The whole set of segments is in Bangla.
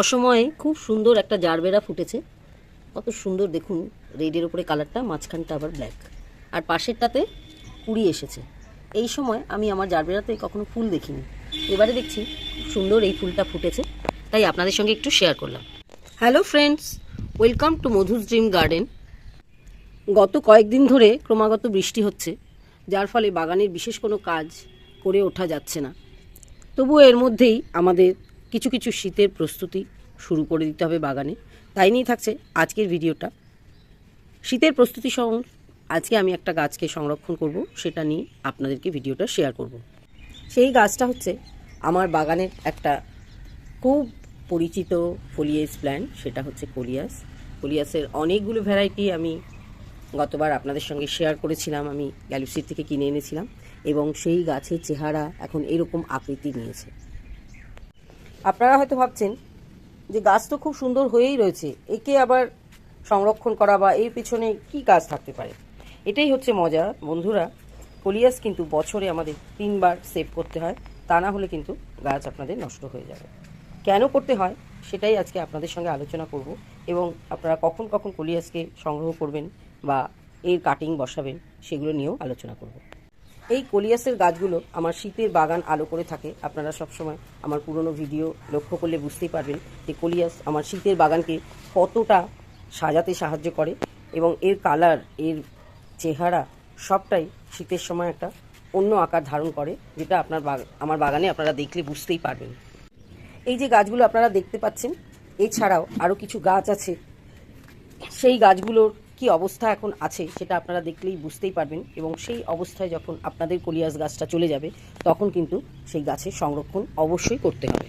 অসময়ে খুব সুন্দর একটা জারবেরা ফুটেছে। কত সুন্দর দেখুন, রেডের উপরে কালারটা, মাঝখানটা আবার ব্ল্যাক আর পাশেরটাতে কুড়ি এসেছে। এই সময় আমি আমার জারবেরাতে কখনো ফুল দেখিনি। এবারে দেখছি সুন্দর এই ফুলটা ফুটেছে। তাই আপনাদের সঙ্গে একটু শেয়ার করলাম। Hello friends welcome to Madhu's dream garden গত কয়েকদিন ধরে ক্রমাগত বৃষ্টি হচ্ছে, যার ফলে বাগানের বিশেষ কোনো কাজ করে ওঠা যাচ্ছে না। তবুও এর মধ্যেই আমাদের কিছু কিছু শীতের প্রস্তুতি শুরু করে দিতে হবে বাগানে। তাই নিয়ে থাকছে আজকের ভিডিওটা। শীতের প্রস্তুতি সহ আজকে আমি একটা গাছকে সংরক্ষণ করব, সেটা নিয়ে আপনাদেরকে ভিডিওটা শেয়ার করব। সেই গাছটা হচ্ছে আমার বাগানের একটা খুব পরিচিত ফোলিয়াস প্ল্যান্ট সেটা হচ্ছে কোলিয়াস। কোলিয়াসের অনেকগুলো ভ্যারাইটি আমি গতবার আপনাদের সঙ্গে শেয়ার করেছিলাম, আমি গ্যালুসির থেকে কিনে এনেছিলাম এবং সেই গাছের চেহারা এখন এরকম আকৃতি নিয়েছে। আপনারা হয়তো ভাবছেন যে গাছ তো খুব সুন্দর হয়েই রয়েছে, একে আবার সংরক্ষণ করা বা এর পিছনে কি কাজ থাকতে পারে? এটাই হচ্ছে মজা। বন্ধুরা, কলিয়াস কিন্তু বছরে আমাদের তিনবার সেভ করতে হয়, তা না হলে কিন্তু গাছ আপনাদের নষ্ট হয়ে যাবে। কেন করতে হয় সেটাই আজকে আপনাদের সঙ্গে আলোচনা করব এবং আপনারা কখন কখন কলিয়াসকে সংগ্রহ করবেন বা এর কাটিং বসাবেন সেগুলো নিয়েও আলোচনা করব। এই কলিয়াসের গাছগুলো আমার শীতের বাগান আলো করে থাকে। আপনারা সবসময় আমার পুরনো ভিডিও লক্ষ্য করলে বুঝতেই পারবেন যে কলিয়াস আমার শীতের বাগানকে কতটা সাজাতে সাহায্য করে এবং এর কালার, এর চেহারা সবটাই শীতের সময় একটা অন্য আকার ধারণ করে, যেটা আপনার আমার বাগানে আপনারা দেখলে বুঝতেই পারবেন। এই যে গাছগুলো আপনারা দেখতে পাচ্ছেন, এছাড়াও আরও কিছু গাছ আছে। সেই গাছগুলোর কি অবস্থা এখন আছে সেটা আপনারা দেখলেই বুঝতেই পারবেন এবং সেই অবস্থায় যখন আপনাদের কলিয়াস গাছটা চলে যাবে, তখন কিন্তু সেই গাছের সংরক্ষণ অবশ্যই করতে হবে।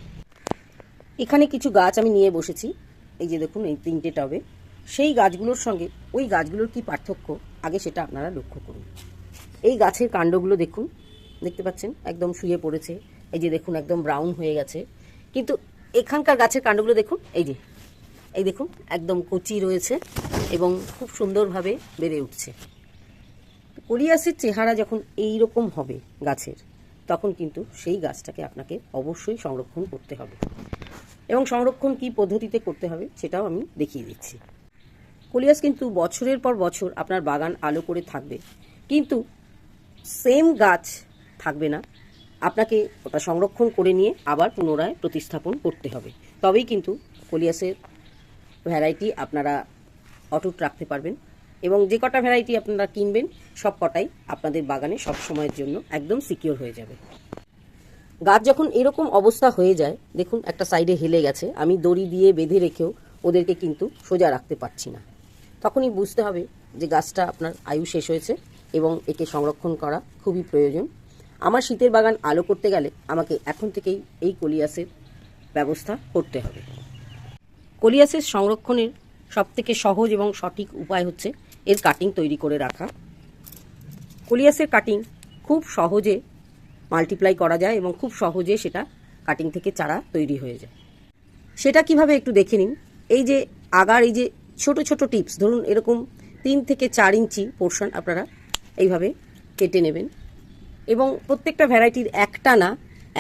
এখানে কিছু গাছ আমি নিয়ে বসেছি। এই যে দেখুন, এই তিনটে টবে। সেই গাছগুলোর সঙ্গে ওই গাছগুলোর কি পার্থক্য? আগে সেটা আপনারা লক্ষ্য করুন। এই গাছের কাণ্ডগুলো দেখুন, দেখতে পাচ্ছেন? একদম শুয়ে পড়েছে। এই যে দেখুন, একদম ব্রাউন হয়ে গেছে। কিন্তু এখানকার গাছের কাণ্ডগুলো দেখুন, এই যে, এই দেখুন, একদম কচি রয়েছে। এবং খুব সুন্দরভাবে বেড়ে উঠছে। কোরিয়াসের চেহারা যখন এই রকম হবে গাছের, তখন কিন্তু সেই গাছটাকে আপনাকে অবশ্যই সংরক্ষণ করতে হবে। এবং সংরক্ষণ কী পদ্ধতিতে করতে হবে সেটাও আমি দেখিয়ে দিচ্ছি। কোলিয়াস কিন্তু বছরের পর বছর আপনার বাগান আলো করে থাকবে। কিন্তু সেম গাছ থাকবে না। আপনাকে ওটা সংরক্ষণ করে নিয়ে আবার পুনরায় প্রতিস্থাপন করতে হবে। তবেই কিন্তু কোলিয়াসের ভ্যারাইটি আপনারা অটুট রাখতে পারবেন। এবং যে কটা ভ্যারাইটি আপনারা কিনবেন, সব কটাই আপনাদের বাগানে সব সময়ের জন্য একদম সিকিওর হয়ে যাবে। গাছ যখন এরকম অবস্থা হয়ে যায়, দেখুন একটা সাইডে হেলে গেছে, আমি দড়ি দিয়ে বেঁধে রেখেও ওদেরকে কিন্তু সোজা রাখতে পারছি না। তখনই বুঝতে হবে যে গাছটা আপনার আয়ু শেষ হয়েছে এবং একে সংরক্ষণ করা খুবই প্রয়োজন। আমার শীতের বাগান আলো করতে গেলে আমাকে এখন থেকেই এই কলিয়াসের ব্যবস্থা করতে হবে। কলিয়াসের সংরক্ষণের সবথেকে সহজ এবং সঠিক উপায় হচ্ছে এর কাটিং তৈরি করে রাখা। কলিয়াসের কাটিং খুব সহজে মাল্টিপ্লাই করা যায় এবং খুব সহজে সেটা কাটিং থেকে চারা তৈরি হয়ে যায়। সেটা কীভাবে একটু দেখে নিন। এই যে আগার, এই যে ছোট ছোট টিপস ধরুন এরকম তিন থেকে চার ইঞ্চি পোর্শন আপনারা এইভাবে কেটে নেবেন এবং প্রত্যেকটা ভ্যারাইটির একটা না,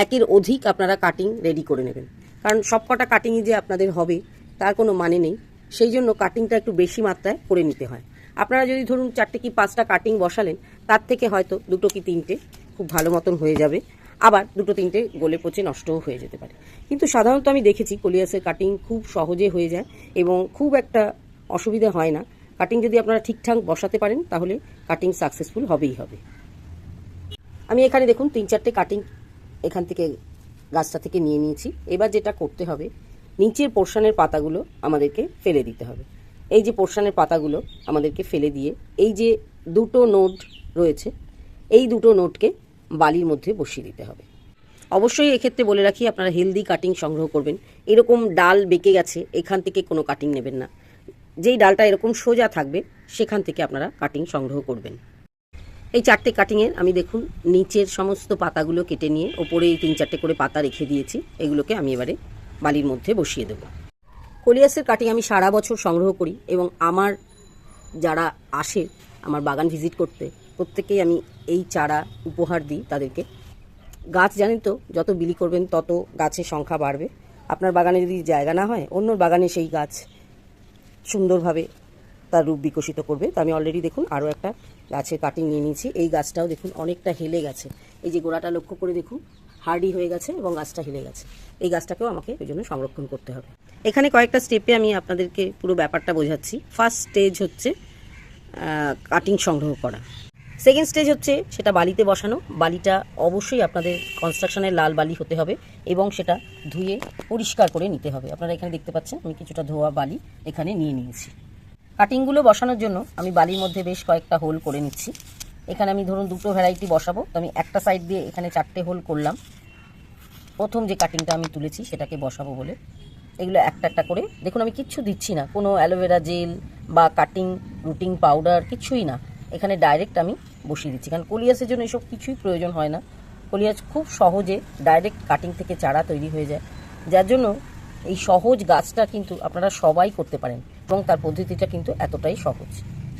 একের অধিক আপনারা কাটিং রেডি করে নেবেন। কারণ সব কটা কাটিংই যে আপনাদের হবে, তার কোনো মানে নেই। সেই জন্য কাটিংটা একটু বেশি মাত্রায় করে নিতে হয়। আপনারা যদি ধরুন চারটে কি পাঁচটা কাটিং বসালেন, তার থেকে হয়তো দুটো কি তিনটে খুব ভালো মতন হয়ে যাবে। আবার দুটো তিনটে গলে পচে নষ্টও হয়ে যেতে পারে। কিন্তু সাধারণত আমি দেখেছি কলিয়াসের কাটিং খুব সহজে হয়ে যায় এবং খুব একটা অসুবিধা হয় না। কাটিং যদি আপনারা ঠিকঠাক বসাতে পারেন, তাহলে কাটিং সাকসেসফুল হবেই হবে। আমি এখানে দেখুন, তিন চারটে কাটিং এখান থেকে, গাছটা থেকে নিয়ে নিয়েছি। এবার যেটা করতে হবে নিচের পোর্শনের পাতাগুলো আমাদেরকে ফেলে দিতে হবে। এই যে পোর্শনের পাতাগুলো আমাদেরকে ফেলে দিয়ে এই যে দুটো নোট রয়েছে, এই দুটো নোটকে বালির মধ্যে বসিয়ে দিতে হবে। অবশ্যই এক্ষেত্রে বলে রাখি, আপনারা হেলদি কাটিং সংগ্রহ করবেন। এরকম ডাল বেঁকে গেছে, এখান থেকে কোনো কাটিং নেবেন না। যেই ডালটা এরকম সোজা থাকবে, সেখান থেকে আপনারা কাটিং সংগ্রহ করবেন। এই চারটে কাটিংয়ের আমি দেখুন, নিচের সমস্ত পাতাগুলো কেটে নিয়ে ওপরে এই তিন চারটে করে পাতা রেখে দিয়েছি। এগুলোকে আমি এবারে বালির মধ্যে বসিয়ে দেবো। কলিয়াসের কাটিং আমি সারা বছর সংগ্রহ করি এবং আমার যারা আসে, আমার বাগান ভিজিট করতে, প্রত্যেকেই আমি এই চারা উপহার দিই তাদেরকে। গাছ জানেন তো, যত বিলি করবেন তত গাছের সংখ্যা বাড়বে। আপনার বাগানে যদি জায়গা না হয় অন্য বাগানে সেই গাছ সুন্দরভাবে তার রূপ বিকশিত করবে। তো আমি অলরেডি দেখুন আরও একটা গাছের কাটিং নিয়ে নিয়েছি। এই গাছটাও দেখুন অনেকটা হেলে গেছে। এই যে গোড়াটা লক্ষ্য করে দেখুন হার্ডি হয়ে গেছে এবং গাছটা হেলে গেছে। এই গাছটাকেও আমাকে ওই জন্য সংরক্ষণ করতে হবে। এখানে কয়েকটা স্টেপে আমি আপনাদেরকে পুরো ব্যাপারটা বোঝাচ্ছি। ফার্স্ট স্টেজ হচ্ছে কাটিং সংগ্রহ করা। সেকেন্ড স্টেজ হচ্ছে সেটা বালিতে বসানো। বালিটা অবশ্যই আপনাদের কনস্ট্রাকশনের লাল বালি হতে হবে এবং সেটা ধুয়ে পরিষ্কার করে নিতে হবে। আপনারা এখানে দেখতে পাচ্ছেন, আমি কিছুটা ধোয়া বালি এখানে নিয়ে নিয়েছি। কাটিংগুলো বসানোর জন্য আমি বালির মধ্যে বেশ কয়েকটা হোল করে নিচ্ছি। এখানে আমি ধরুন দুটো ভ্যারাইটি বসাবো। তো আমি একটা সাইড দিয়ে এখানে চারটে হোল করলাম। প্রথম যে কাটিংটা আমি তুলেছি সেটাকে বসাবো বলে। এগুলো একটা একটা করে। দেখুন, আমি কিচ্ছু দিচ্ছি না। কোনো অ্যালোভেরা জেল বা কাটিং রুটিং পাউডার কিছুই না। এখানে ডাইরেক্ট আমি বসিয়ে দিচ্ছি। কারণ কলিয়াসের জন্য এসব কিছুই প্রয়োজন হয় না। কলিয়াস খুব সহজে ডাইরেক্ট কাটিং থেকে চারা তৈরি হয়ে যায়। যার জন্য এই সহজ গাছটা কিন্তু আপনারা সবাই করতে পারেন এবং তার পদ্ধতিটা কিন্তু এতটাই সহজ।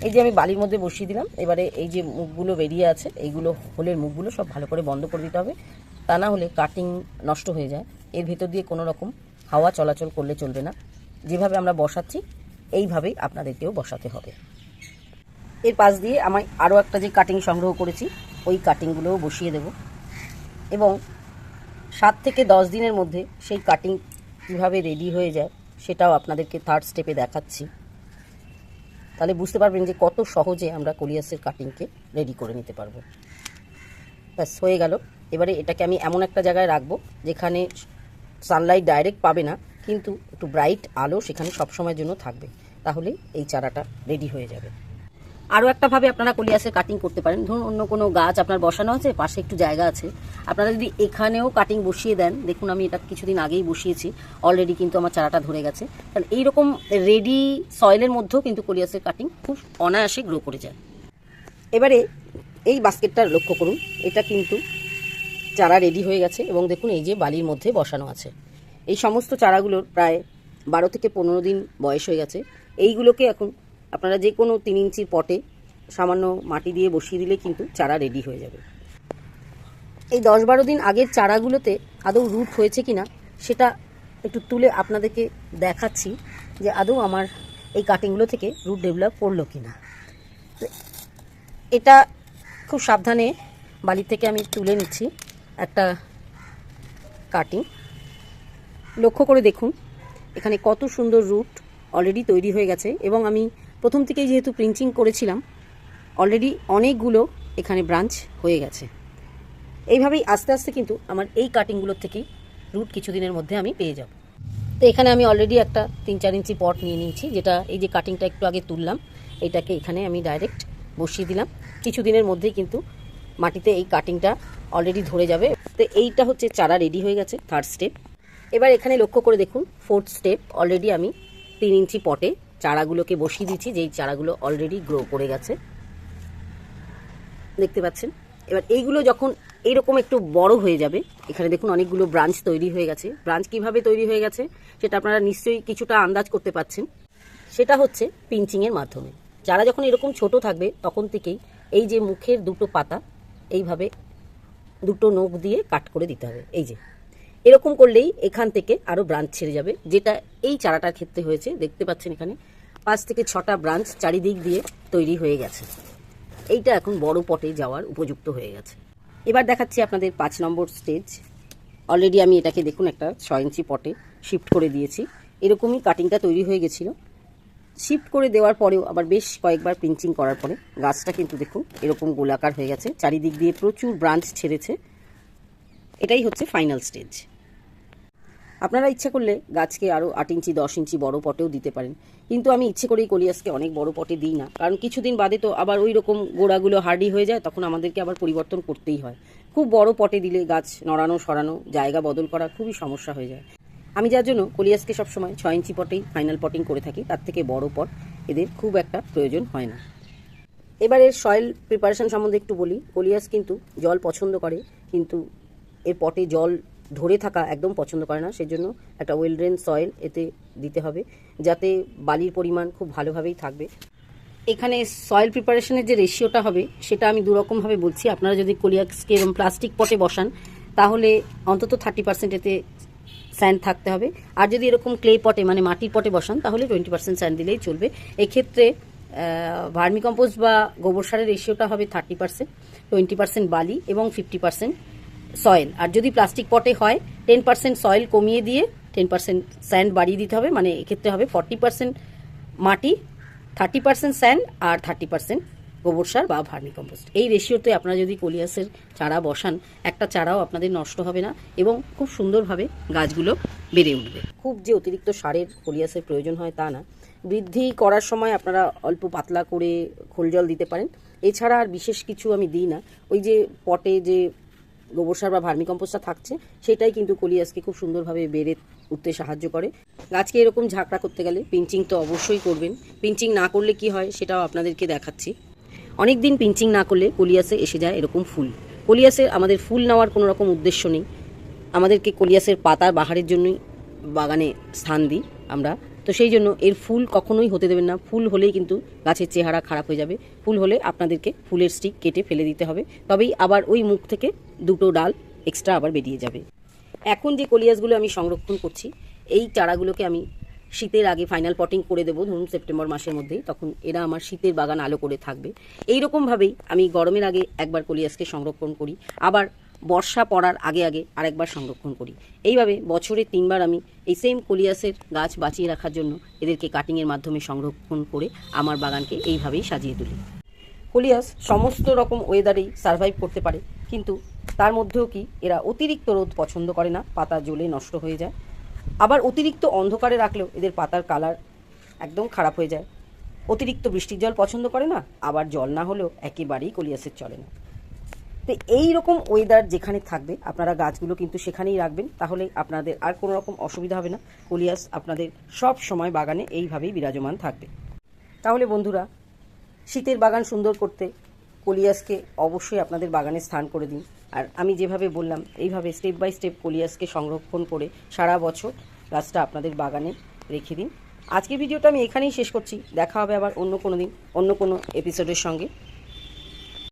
এই যে আমি বালির মধ্যে বসিয়ে দিলাম। এবারে এই যে মুখগুলো বেরিয়ে আছে, এইগুলো হোলের মুখগুলো সব ভালো করে বন্ধ করে দিতে হবে। তা না হলে কাটিং নষ্ট হয়ে যায়। এর ভেতর দিয়ে কোনো রকম হাওয়া চলাচল করলে চলবে না। যেভাবে আমরা বসাচ্ছি, এইভাবেই আপনাদেরকেও বসাতে হবে। এর পাশ দিয়ে আমি আরও একটা যে কাটিং সংগ্রহ করেছি, ওই কাটিংগুলোও বসিয়ে দেব। এবং সাত থেকে দশ দিনের মধ্যে সেই কাটিং কীভাবে রেডি হয়ে যায়, সেটাও আপনাদেরকে থার্ড স্টেপে দেখাচ্ছি। তাহলে বুঝতে পারবেন যে কত সহজে আমরা কলিয়াসের কাটিংকে রেডি করে নিতে পারব। ব্যাস, হয়ে গেল। এবারে এটাকে আমি এমন একটা জায়গায় রাখব যেখানে সানলাইট ডাইরেক্ট পাবে না, কিন্তু একটু ব্রাইট আলো সেখানে সবসময়ের জন্য থাকবে। তাহলে এই চারাটা রেডি হয়ে যাবে। আরও একটাভাবে আপনারা কলিয়াসের কাটিং করতে পারেন। ধরুন অন্য কোনো গাছ আপনার বসানো আছে, পাশে একটু জায়গা আছে। আপনারা যদি এখানেও কাটিং বসিয়ে দেন, দেখুন আমি এটা কিছুদিন আগেই বসিয়েছি অলরেডি কিন্তু আমার চারাটা ধরে গেছে। তাহলে এইরকম রেডি সয়েলের মধ্যেও কিন্তু কলিয়াসের কাটিং খুব অনায়াসে গ্রো করে যায়। এবারে এই বাস্কেটটা লক্ষ্য করুন, এটা কিন্তু চারা রেডি হয়ে গেছে এবং দেখুন এই যে বালির মধ্যে বসানো আছে। এই সমস্ত চারাগুলোর প্রায় বারো থেকে পনেরো দিন বয়স হয়ে গেছে। এইগুলোকে এখন আপনারা যে কোনো তিন ইঞ্চির পটে সামান্য মাটি দিয়ে বসিয়ে দিলে কিন্তু চারা রেডি হয়ে যাবে। এই দশ বারো দিন আগের চারাগুলোতে আদৌ রুট হয়েছে কিনা, সেটা একটু তুলে আপনাদেরকে দেখাচ্ছি যে আদৌ আমার এই কাটিংগুলো থেকে রুট ডেভেলপ করল কি না এটা খুব সাবধানে বালি থেকে আমি তুলে নিচ্ছি। একটা কাটিং লক্ষ্য করে দেখুন, এখানে কত সুন্দর রুট অলরেডি তৈরি হয়ে গেছে এবং আমি প্রথম থেকেই যেহেতু প্রিন্টিং করেছিলাম অলরেডি অনেকগুলো এখানে ব্রাঞ্চ হয়ে গেছে। এইভাবেই আস্তে আস্তে কিন্তু আমার এই কাটিংগুলোর থেকেই রুট কিছুদিনের মধ্যে আমি পেয়ে যাব। তো এখানে আমি অলরেডি একটা তিন চার ইঞ্চি পট নিয়ে নিয়েছি, যেটা এই যে কাটিংটা একটু আগে তুললাম, এটাকে এখানে আমি ডাইরেক্ট বসিয়ে দিলাম। কিছুদিনের মধ্যেই কিন্তু মাটিতে এই কাটিংটা অলরেডি ধরে যাবে। তো এইটা হচ্ছে চারা রেডি হয়ে গেছে থার্ড স্টেপ এবার এখানে লক্ষ্য করে দেখুন ফোর্থ স্টেপ অলরেডি আমি তিন ইঞ্চি পটে চারাগুলোকে বসিয়ে দিচ্ছি যেই চারাগুলো অলরেডি গ্রো করে গেছে। দেখতে পাচ্ছেন? এবার এইগুলো যখন এইরকম একটু বড় হয়ে যাবে, এখানে দেখুন অনেকগুলো ব্রাঞ্চ তৈরি হয়ে গেছে। ব্রাঞ্চ কীভাবে তৈরি হয়ে গেছে, সেটা আপনারা নিশ্চয়ই কিছুটা আন্দাজ করতে পাচ্ছেন সেটা হচ্ছে পিঞ্চিংয়ের মাধ্যমে। যারা যখন এরকম ছোট থাকবে, তখন থেকেই এই যে মুখের দুটো পাতা এইভাবে দুটো নখ দিয়ে কাট করে দিতে হবে, এই যে। এরকম করলেই এখান থেকে আরও ব্রাঞ্চ ছেড়ে যাবে, যেটা এই চারাটার ক্ষেত্রে হয়েছে। দেখতে পাচ্ছেন এখানে পাঁচ থেকে ছটা ব্রাঞ্চ চারিদিক দিয়ে তৈরি হয়ে গেছে। এইটা এখন বড় পটে যাওয়ার উপযুক্ত হয়ে গেছে। এবার দেখাচ্ছি আপনাদের পাঁচ নম্বর স্টেজ অলরেডি আমি এটাকে দেখুন, একটা ছয় ইঞ্চি পটে শিফট করে দিয়েছি। এরকমই কাটিংটা তৈরি হয়ে গেছিল। শিফট করে দেওয়ার পরেও আবার বেশ কয়েকবার পিঞ্চিং করার পরে গাছটা কিন্তু দেখুন এরকম গোলাকার হয়ে গেছে। চারিদিক দিয়ে প্রচুর ব্রাঞ্চ ছেড়েছে। এটাই হচ্ছে ফাইনাল স্টেজ আপনারা ইচ্ছে করলে গাছকে আরও আট ইঞ্চি, দশ ইঞ্চি বড় পটেও দিতে পারেন। কিন্তু আমি ইচ্ছে করেই কলিয়াসকে অনেক বড় পটে দিই না। কারণ কিছুদিন বাদে তো আবার ওই রকম গোড়াগুলো হার্ডি হয়ে যায়, তখন আমাদেরকে আবার পরিবর্তন করতেই হয়। খুব বড় পটে দিলে গাছ নড়ানো, সরানো, জায়গা বদল করা খুবই সমস্যা হয়ে যায়। আমি যার জন্য কলিয়াসকে সবসময় ছয় ইঞ্চি পটেই ফাইনাল পটিং করে থাকি, তার থেকে বড় পট এদের খুব একটা প্রয়োজন হয় না। এবারে সয়েল প্রিপারেশন সম্বন্ধে একটু বলি। কলিয়াস কিন্তু জল পছন্দ করে, কিন্তু এর পটে জল ধরে থাকা একদম পছন্দ করে না। সেজন্য একটা ওয়েল ড্রেন সয়েল এতে দিতে হবে, যাতে বালির পরিমাণ খুব ভালোভাবেই থাকবে। এখানে সয়েল প্রিপারেশনের যে রেশিওটা হবে, সেটা আমি দুরকমভাবে বলছি। আপনারা যদি কলিয়াসকে এরকম প্লাস্টিক পটে বসান, তাহলে অন্তত থার্টি পার্সেন্ট এতে স্যান্ড থাকতে হবে। আর যদি এরকম ক্লে পটে মানে মাটির পটে বসান, তাহলে টোয়েন্টি পার্সেন্ট স্যান্ড দিলেই চলবে। এক্ষেত্রে ভার্মি কম্পোস্ট বা গোবর সারের রেশিওটা হবে থার্টি পার্সেন্ট টোয়েন্টি পার্সেন্ট বালি এবং ফিফটি পার্সেন্ট সয়েল আর যদি প্লাস্টিক পটে হয় টেন পার্সেন্ট সয়েল কমিয়ে দিয়ে টেন পার্সেন্ট স্যান্ড বাড়িয়ে দিতে হবে। মানে এক্ষেত্রে হবে ফর্টি পার্সেন্ট মাটি থার্টি পার্সেন্ট স্যান্ড আর থার্টি পার্সেন্ট গোবর সার বা ভার্মি কম্পোস্ট এই রেশিওতে আপনারা যদি কলিয়াসের চারা বসান, একটা চারাও আপনাদের নষ্ট হবে না এবং খুব সুন্দরভাবে গাছগুলো বেড়ে উঠবে। খুব যে অতিরিক্ত সারের কলিয়াসের প্রয়োজন হয় তা না। বৃদ্ধি করার সময় আপনারা অল্প পাতলা করে খোল জল দিতে পারেন। এছাড়া আর বিশেষ কিছু আমি দিই না। ওই যে পটে যে গোবর সার বা ভার্মি কম্পোস্টটা থাকছে, সেটাই কিন্তু কলিয়াসকে খুব সুন্দরভাবে বেড়ে উঠতে সাহায্য করে। গাছকে এরকম ঝাঁকড়া করতে গেলে পিঞ্চিং তো অবশ্যই করবেন। পিঞ্চিং না করলে কি হয় সেটাও আপনাদেরকে দেখাচ্ছি। অনেক দিন পিঞ্চিং না করলে কলিয়াসে এসে যায় এরকম ফুল। কলিয়াসে আমাদের ফুল নেওয়ার কোনো রকম উদ্দেশ্য নেই। আমাদেরকে কলিয়াসের পাতার বাহারের জন্যই বাগানে স্থান দিই আমরা। তো সেই জন্য এর ফুল কখনোই হতে দেবেন না। ফুল হলেই কিন্তু গাছের চেহারা খারাপ হয়ে যাবে। ফুল হলে আপনাদেরকে ফুলের স্টিক কেটে ফেলে দিতে হবে। তবেই আবার ওই মুখ থেকে দুটো ডাল এক্সট্রা আবার বেরিয়ে যাবে। এখন যে কলিয়াসগুলো আমি সংরক্ষণ করছি, এই চারাগুলোকে আমি শীতের আগে ফাইনাল পটিং করে দেবো, ধরুন সেপ্টেম্বর মাসের মধ্যেই, তখন এরা আমার শীতের বাগান আলো করে থাকবে। এই রকমভাবেই আমি গরমের আগে একবার কলিয়াসকে সংরক্ষণ করি, আবার বর্ষা পড়ার আগে আগে আরেকবার সংরক্ষণ করি। এইভাবে বছরে তিনবার আমি এই সেম কলিয়াসের গাছ বাঁচিয়ে রাখার জন্য এদেরকে কাটিংয়ের মাধ্যমে সংরক্ষণ করে আমার বাগানকে এইভাবেই সাজিয়ে তুলি। কলিয়াস সমস্ত রকম ওয়েদারেই সার্ভাইভ করতে পারে, কিন্তু তার মধ্যেও কি এরা অতিরিক্ত রোদ পছন্দ করে না, পাতা জ্বলে নষ্ট হয়ে যায় আবার অতিরিক্ত অন্ধকারে রাখলেও এদের পাতার কালার একদম খারাপ হয়ে যায়। অতিরিক্ত বৃষ্টির জল পছন্দ করে না, আবার জল না হলেও একেবারেই কলিয়াসের চলে না। তো এই রকম ওয়েদার যেখানে থাকবে, আপনারা গাছগুলো কিন্তু সেখানেই রাখবেন, তাহলে আপনাদের আর কোনো রকম অসুবিধা হবে না। কলিয়াস আপনাদের সব সময় বাগানে এইভাবেই বিরাজমান থাকবে। তাহলে বন্ধুরা, শীতের বাগান সুন্দর করতে কলিয়াসকে অবশ্যই আপনাদের বাগানে স্থান করে দিন। আর আমি যেভাবে বললাম, এইভাবে স্টেপ বাই স্টেপ কলিয়াসকে সংরক্ষণ করে সারা বছর গাছটা আপনাদের বাগানে রেখে দিন। আজকের ভিডিওটা আমি এখানেই শেষ করছি। দেখা হবে আবার অন্য কোনো দিন, অন্য কোনো এপিসোডের সঙ্গে।